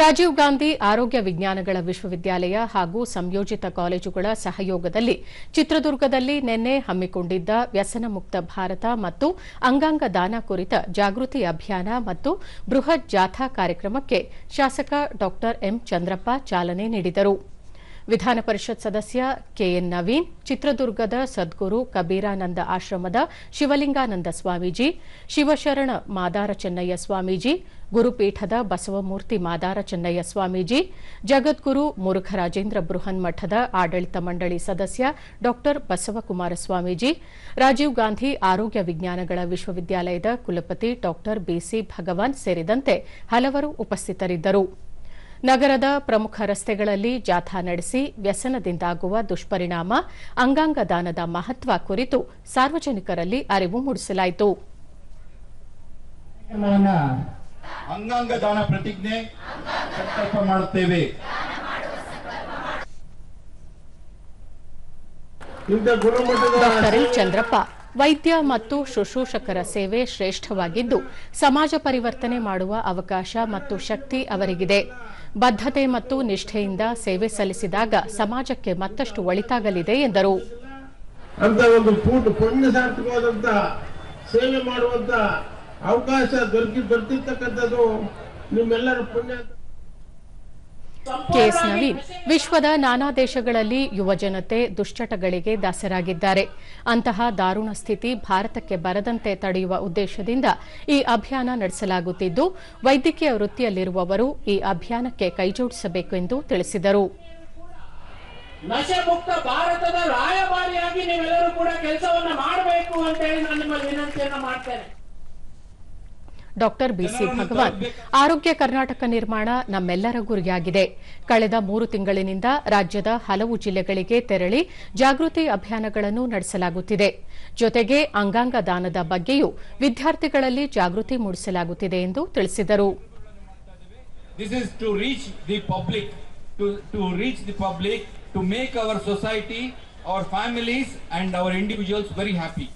ರಾಜೀವ್ ಗಾಂಧಿ ಆರೋಗ್ಯ ವಿಜ್ಞಾನಗಳ ವಿಶ್ವವಿದ್ಯಾಲಯ ಹಾಗೂ ಸಂಯೋಜಿತ ಕಾಲೇಜುಗಳ ಸಹಯೋಗದಲ್ಲಿ ಚಿತ್ರದುರ್ಗದಲ್ಲಿ ನಿನ್ನೆ ಹಮ್ಮಿಕೊಂಡಿದ್ದ ವ್ಯಸನ ಮುಕ್ತ ಭಾರತ ಮತ್ತು ಅಂಗಾಂಗ ದಾನ ಕುರಿತ ಜಾಗೃತಿ ಅಭಿಯಾನ ಮತ್ತು ಬೃಹತ್ ಜಾಥಾ ಕಾರ್ಯಕ್ರಮಕ್ಕೆ ಶಾಸಕ ಡಾ ಎಂ ಚಂದ್ರಪ್ಪ ಚಾಲನೆ ನೀಡಿದರು. ವಿಧಾನ ಪರಿಷತ್ ಸದಸ್ಯ ಕೆಎನ್ ನವೀನ್, ಚಿತ್ರದುರ್ಗದ ಸದ್ಗುರು ಕಬೀರಾನಂದ ಆಶ್ರಮದ ಶಿವಲಿಂಗಾನಂದ ಸ್ವಾಮೀಜಿ, ಶಿವಶರಣ ಮಾದಾರ ಚೆನ್ನಯ್ಯ ಸ್ವಾಮೀಜಿ, ಗುರುಪೀಠದ ಬಸವಮೂರ್ತಿ ಮಾದಾರ ಚೆನ್ನಯ್ಯ ಸ್ವಾಮೀಜಿ, ಜಗದ್ಗುರು ಮುರುಘರಾಜೇಂದ್ರ ಬೃಹನ್ ಮಠದ ಆಡಳಿತ ಮಂಡಳಿ ಸದಸ್ಯ ಡಾ ಬಸವಕುಮಾರ ಸ್ವಾಮೀಜಿ, ರಾಜೀವ್ ಗಾಂಧಿ ಆರೋಗ್ಯ ವಿಜ್ಞಾನಗಳ ವಿಶ್ವವಿದ್ಯಾಲಯದ ಕುಲಪತಿ ಡಾ ಬಿಸಿ ಭಗವಾನ್ ಸೇರಿದಂತೆ ಹಲವರು ಉಪಸ್ಥಿತರಿದ್ದರು. ನಗರದ ಪ್ರಮುಖ ರಸ್ತೆಗಳಲ್ಲಿ ಜಾಥಾ ನಡೆಸಿ ವ್ಯಸನದಿಂದಾಗುವ ದುಷ್ಪರಿಣಾಮ ಅಂಗಾಂಗ ದಾನದ ಮಹತ್ವ ಕುರಿತು ಸಾರ್ವಜನಿಕರಲ್ಲಿ ಅರಿವು ಮೂಡಿಸಲಾಯಿತು. ಡಾಕ್ಟರ್ ಅಂಗಾಂಗ ದಾನ ಪ್ರತಿಜ್ಞೆ ಸಂಕಲ್ಪ ಮಾಡುತ್ತೇವೆ. ಡಾಕ್ಟರ್ ಚಂದ್ರಪ್ಪ ವೈದ್ಯ ಮತ್ತು ಶುಶ್ರೂಷಕರ ಸೇವೆ ಶ್ರೇಷ್ಠವಾಗಿದ್ದು, ಸಮಾಜ ಪರಿವರ್ತನೆ ಮಾಡುವ ಅವಕಾಶ ಮತ್ತು ಶಕ್ತಿ ಅವರಿಗಿದೆ. ಬದ್ಧತೆ ಮತ್ತು ನಿಷ್ಠೆಯಿಂದ ಸೇವೆ ಸಲ್ಲಿಸಿದಾಗ ಸಮಾಜಕ್ಕೆ ಮತ್ತಷ್ಟು ಒಳಿತಾಗಲಿದೆ ಎಂದರು. ಸೇವೆ ಮಾಡುವಂತ ಅವಕಾಶ ದೊರಕಿ ದೊರೆತಿರ್ತಕ್ಕಂಥದ್ದು ನಿಮ್ಮೆಲ್ಲರ ಪುಣ್ಯ. ಕೆಎಸ್ ನವೀನ್ ವಿಶ್ವದ ನಾನಾ ದೇಶಗಳಲ್ಲಿ ಯುವಜನತೆ ದುಶ್ಚಟಗಳಿಗೆ ದಾಸರಾಗಿದ್ದಾರೆ. ಅಂತಹ ದಾರುಣ ಸ್ಥಿತಿ ಭಾರತಕ್ಕೆ ಬರದಂತೆ ತಡೆಯುವ ಉದ್ದೇಶದಿಂದ ಈ ಅಭಿಯಾನ ನಡೆಸಲಾಗುತ್ತಿದ್ದು, ವೈದ್ಯಕೀಯ ವೃತ್ತಿಯಲ್ಲಿರುವವರು ಈ ಅಭಿಯಾನಕ್ಕೆ ಕೈಜೋಡಿಸಬೇಕು ಎಂದು ತಿಳಿಸಿದರು. ನಶೆಮುಕ್ತ ಭಾರತದ ರಾಯಭಾರಿಯಾಗಿ ನೀವೆಲ್ಲರೂ ಕೂಡ ಕೆಲಸವನ್ನು ಮಾಡಬೇಕು ಅಂತ ಹೇಳಿ ನಾನು ನಿಮ್ಮಲ್ಲಿ ವಿನಂತಿಯನ್ನು ಡಾಕ್ಟರ್ ಬಿಸಿ ಭಗವಾನ್. ಆರೋಗ್ಯ ಕರ್ನಾಟಕ ನಿರ್ಮಾಣ ನಮ್ಮೆಲ್ಲರ ಗುರಿಯಾಗಿದೆ. ಕಳೆದ ಮೂರು ತಿಂಗಳಿನಿಂದ ರಾಜ್ಯದ ಹಲವು ಜಿಲ್ಲೆಗಳಿಗೆ ತೆರಳಿ ಜಾಗೃತಿ ಅಭಿಯಾನಗಳನ್ನು ನಡೆಸಲಾಗುತ್ತಿದೆ. ಜೊತೆಗೆ ಅಂಗಾಂಗ ದಾನದ ಬಗ್ಗೆಯೂ ವಿದ್ಯಾರ್ಥಿಗಳಲ್ಲಿ ಜಾಗೃತಿ ಮೂಡಿಸಲಾಗುತ್ತಿದೆ ಎಂದು ತಿಳಿಸಿದರು. To make our society, our families, and our individuals very happy.